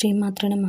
శ్రీమాత్ర నమ.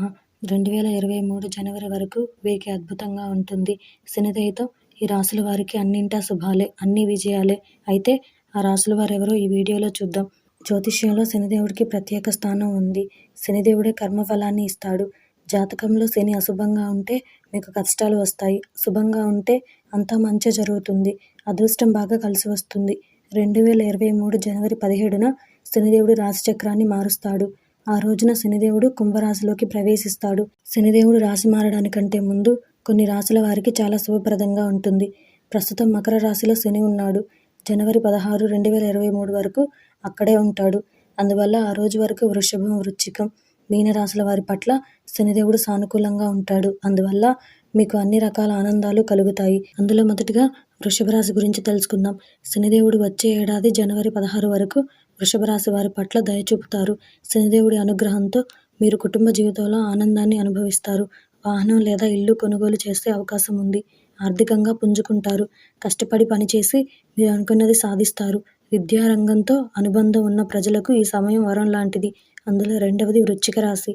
రెండు వేల ఇరవై మూడు జనవరి వరకు వీరికి అద్భుతంగా ఉంటుంది. శనిదయతో ఈ రాసుల వారికి అన్నింటా శుభాలే అన్ని విజయాలే. అయితే ఆ రాసుల వారు ఎవరో ఈ వీడియోలో చూద్దాం. జ్యోతిష్యంలో శనిదేవుడికి ప్రత్యేక స్థానం ఉంది. శనిదేవుడే కర్మఫలాన్ని ఇస్తాడు. జాతకంలో శని అశుభంగా ఉంటే మీకు కష్టాలు వస్తాయి. శుభంగా ఉంటే అంతా మంచి జరుగుతుంది. అదృష్టం బాగా కలిసి వస్తుంది. రెండు వేల ఇరవై మూడు జనవరి పదిహేడున శనిదేవుడు రాశిచక్రాన్ని మారుస్తాడు. ఆ రోజున శనిదేవుడు కుంభరాశిలోకి ప్రవేశిస్తాడు. శనిదేవుడు రాశి మారడానికంటే ముందు కొన్ని రాశుల వారికి చాలా శుభప్రదంగా ఉంటుంది. ప్రస్తుతం మకర రాశిలో శని ఉన్నాడు. జనవరి పదహారు రెండు వేల ఇరవై మూడు వరకు అక్కడే ఉంటాడు. అందువల్ల ఆ రోజు వరకు వృషభం వృచ్చికం మీనరాశుల వారి పట్ల శనిదేవుడు సానుకూలంగా ఉంటాడు. అందువల్ల మీకు అన్ని రకాల ఆనందాలు కలుగుతాయి. అందులో మొదటిగా వృషభ రాశి గురించి తెలుసుకుందాం. శనిదేవుడు వచ్చే ఏడాది జనవరి పదహారు వరకు వృషభ రాశి వారి పట్ల దయ చూపుతారు. శనిదేవుడి అనుగ్రహంతో మీరు కుటుంబ జీవితంలో ఆనందాన్ని అనుభవిస్తారు. వాహనం లేదా ఇల్లు కొనుగోలు చేసే అవకాశం ఉంది. ఆర్థికంగా పుంజుకుంటారు. కష్టపడి పనిచేసి మీరు అనుకున్నది సాధిస్తారు. విద్యారంగంతో అనుబంధం ఉన్న ప్రజలకు ఈ సమయం వరం లాంటిది. అందులో రెండవది వృచ్చిక రాశి.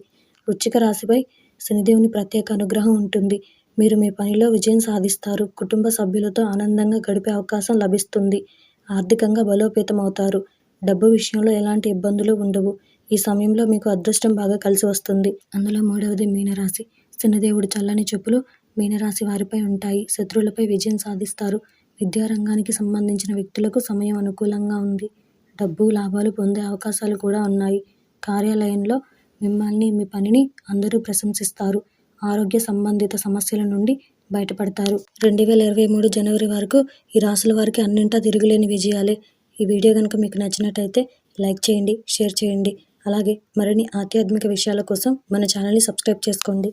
వృచ్చిక రాశిపై శనిదేవుని ప్రత్యేక అనుగ్రహం ఉంటుంది. మీరు మీ పనిలో విజయం సాధిస్తారు. కుటుంబ సభ్యులతో ఆనందంగా గడిపే అవకాశం లభిస్తుంది. ఆర్థికంగా బలోపేతం అవుతారు డబ్బు విషయంలో ఎలాంటి ఇబ్బందులు ఉండవు. ఈ సమయంలో మీకు అదృష్టం బాగా కలిసి వస్తుంది. అందులో మూడవది మీనరాశి. శనిదేవుడి చల్లని చెప్పులు మీనరాశి వారిపై ఉంటాయి. శత్రువులపై విజయం సాధిస్తారు. విద్యారంగానికి సంబంధించిన వ్యక్తులకు సమయం అనుకూలంగా ఉంది. డబ్బు లాభాలు పొందే అవకాశాలు కూడా ఉన్నాయి. కార్యాలయంలో మిమ్మల్ని మీ పనిని అందరూ ప్రశంసిస్తారు. ఆరోగ్య సంబంధిత సమస్యల నుండి బయటపడతారు. రెండు వేల ఇరవై మూడు జనవరి వరకు ఈ రాసుల వారికి అన్నింటా తిరుగులేని విజయాలే. ఈ వీడియో కనుక మీకు నచ్చినట్టయితే లైక్ చేయండి షేర్ చేయండి. అలాగే మరిన్ని ఆధ్యాత్మిక విషయాల కోసం మన ఛానల్ని సబ్స్క్రైబ్ చేసుకోండి.